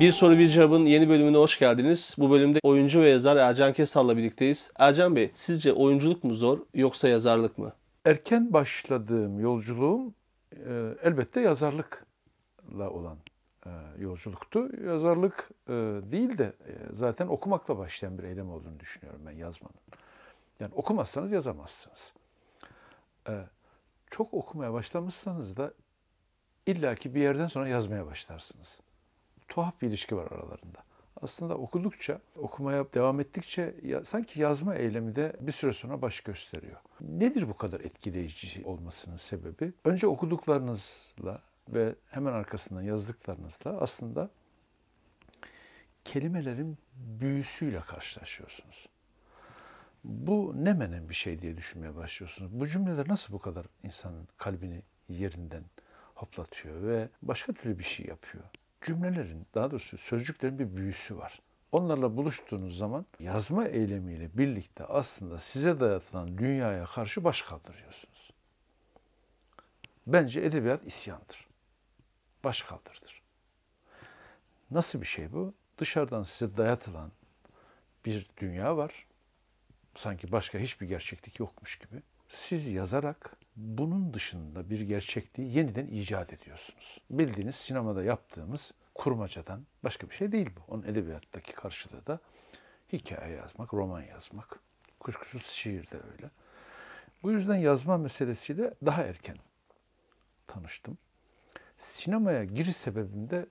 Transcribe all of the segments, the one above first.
Bir Soru Bir Cevab'ın yeni bölümüne hoş geldiniz. Bu bölümde oyuncu ve yazar Ercan Kesal'la birlikteyiz. Ercan Bey, sizce oyunculuk mu zor yoksa yazarlık mı? Erken başladığım yolculuğum e, elbette yazarlıkla olan e, yolculuktu. Yazarlık e, değil de e, zaten okumakla başlayan bir eylem olduğunu düşünüyorum ben yazmanın. Yani okumazsanız yazamazsınız. E, çok okumaya başlamışsanız da illaki bir yerden sonra yazmaya başlarsınız. Tuhaf bir ilişki var aralarında. Aslında okudukça, okumaya devam ettikçe ya, sanki yazma eylemi de bir süre sonra baş gösteriyor. Nedir bu kadar etkileyici olmasının sebebi? Önce okuduklarınızla ve hemen arkasından yazdıklarınızla aslında kelimelerin büyüsüyle karşılaşıyorsunuz. Bu ne menen bir şey diye düşünmeye başlıyorsunuz. Bu cümleler nasıl bu kadar insanın kalbini yerinden hoplatıyor ve başka türlü bir şey yapıyor. Cümlelerin, daha doğrusu sözcüklerin bir büyüsü var. Onlarla buluştuğunuz zaman yazma eylemiyle birlikte aslında size dayatılan dünyaya karşı baş kaldırıyorsunuz. Bence edebiyat isyandır. Baş kaldırdır. Nasıl bir şey bu? Dışarıdan size dayatılan bir dünya var. Sanki başka hiçbir gerçeklik yokmuş gibi. Siz yazarak bunun dışında bir gerçekliği yeniden icat ediyorsunuz. Bildiğiniz sinemada yaptığımız kurmacadan başka bir şey değil bu. Onun edebiyattaki karşılığı da hikaye yazmak, roman yazmak. Kuşkusuz şiir de öyle. Bu yüzden yazma meselesiyle daha erken tanıştım. Sinemaya giriş sebebim de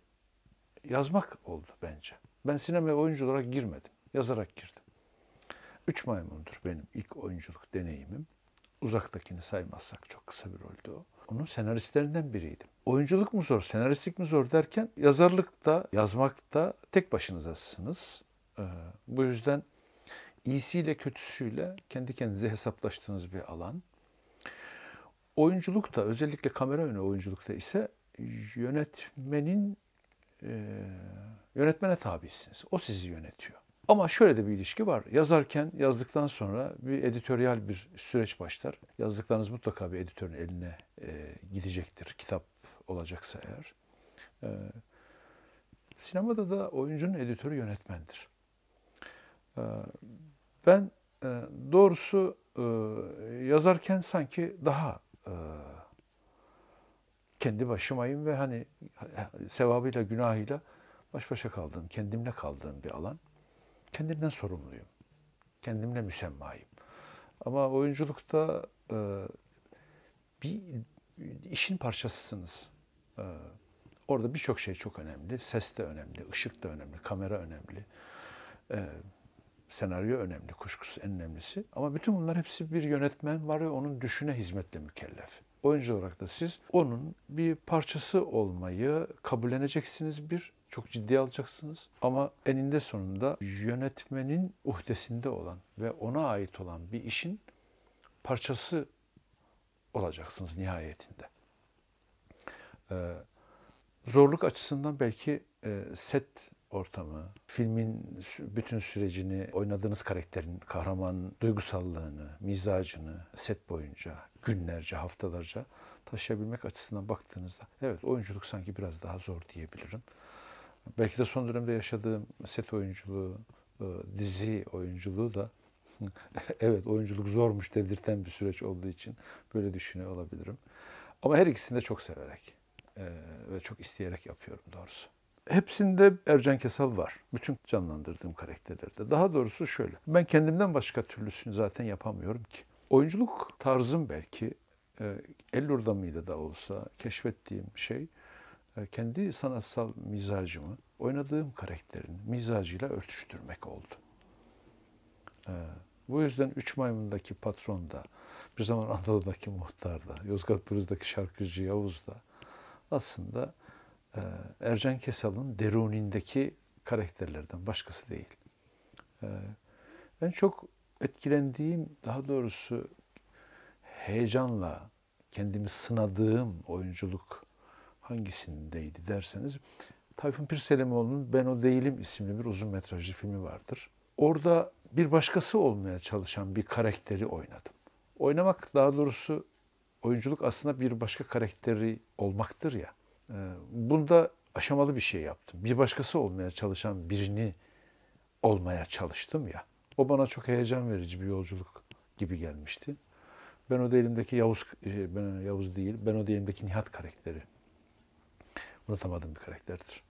yazmak oldu bence. Ben sinemaya oyuncu olarak girmedim. Yazarak girdim. Üç Maymundur benim ilk oyunculuk deneyimim. Uzaktakini saymazsak çok kısa bir roldü o. Onun senaristlerinden biriydim. Oyunculuk mu zor, senaristlik mi zor derken yazarlıkta, yazmakta tek başınızasınız. Ee, bu yüzden iyisiyle kötüsüyle kendi kendinize hesaplaştığınız bir alan. Oyunculukta özellikle kamera önü oyunculukta ise yönetmenin e, yönetmene tabisiniz. O sizi yönetiyor. Ama şöyle de bir ilişki var. Yazarken, yazdıktan sonra bir editoryal bir süreç başlar. Yazdıklarınız mutlaka bir editörün eline e, gidecektir. Kitap olacaksa eğer. E, sinemada da oyuncunun editörü yönetmendir. E, ben e, doğrusu e, yazarken sanki daha e, kendi başımayım ve hani sevabıyla günahıyla baş başa kaldığım, kendimle kaldığım bir alan kendimden sorumluyum. Kendimle müsemmayım. Ama oyunculukta e, bir işin parçasısınız. E, orada birçok şey çok önemli. Ses de önemli, ışık da önemli, kamera önemli. E, senaryo önemli, kuşkusuz en önemlisi. Ama bütün bunlar hepsi bir yönetmen var ve onun düşüne hizmetle mükellef. Oyuncu olarak da siz onun bir parçası olmayı kabulleneceksiniz bir çok ciddi alacaksınız. Ama eninde sonunda yönetmenin uhdesinde olan ve ona ait olan bir işin parçası olacaksınız nihayetinde. Ee, zorluk açısından belki e, set ortamı, filmin bütün sürecini, oynadığınız karakterin, kahraman duygusallığını, mizacını set boyunca, günlerce, haftalarca taşıyabilmek açısından baktığınızda evet oyunculuk sanki biraz daha zor diyebilirim. Belki de son dönemde yaşadığım set oyunculuğu, e, dizi oyunculuğu da evet oyunculuk zormuş dedirten bir süreç olduğu için böyle düşünüyor olabilirim. Ama her ikisini de çok severek e, ve çok isteyerek yapıyorum doğrusu. Hepsinde Ercan Kesal var. Bütün canlandırdığım karakterlerde. Daha doğrusu şöyle. Ben kendimden başka türlüsünü zaten yapamıyorum ki. Oyunculuk tarzım belki e, el ordamıyla da olsa keşfettiğim şey e, kendi sanatsal mizacımı oynadığım karakterin mizacıyla örtüştürmek oldu. E, bu yüzden Üç Maymun'daki patron da, bir zaman Anadolu'daki muhtar da, Yozgat Pırız'daki şarkıcı Yavuz da aslında Ercan Kesal'ın derunindeki karakterlerden başkası değil. Ben çok etkilendiğim, daha doğrusu heyecanla kendimi sınadığım oyunculuk hangisindeydi derseniz Tayfun Pirselimoğlu'nun Ben O Değilim isimli bir uzun metrajlı filmi vardır. Orada bir başkası olmaya çalışan bir karakteri oynadım. Oynamak daha doğrusu oyunculuk aslında bir başka karakteri olmaktır ya. Ee, bunda aşamalı bir şey yaptım. Bir başkası olmaya çalışan birini olmaya çalıştım ya. O bana çok heyecan verici bir yolculuk gibi gelmişti. Ben o elimdeki Yavuz, şey, ben Yavuz değil, ben o elimdeki Nihat karakteri. Unutamadığım bir karakterdir.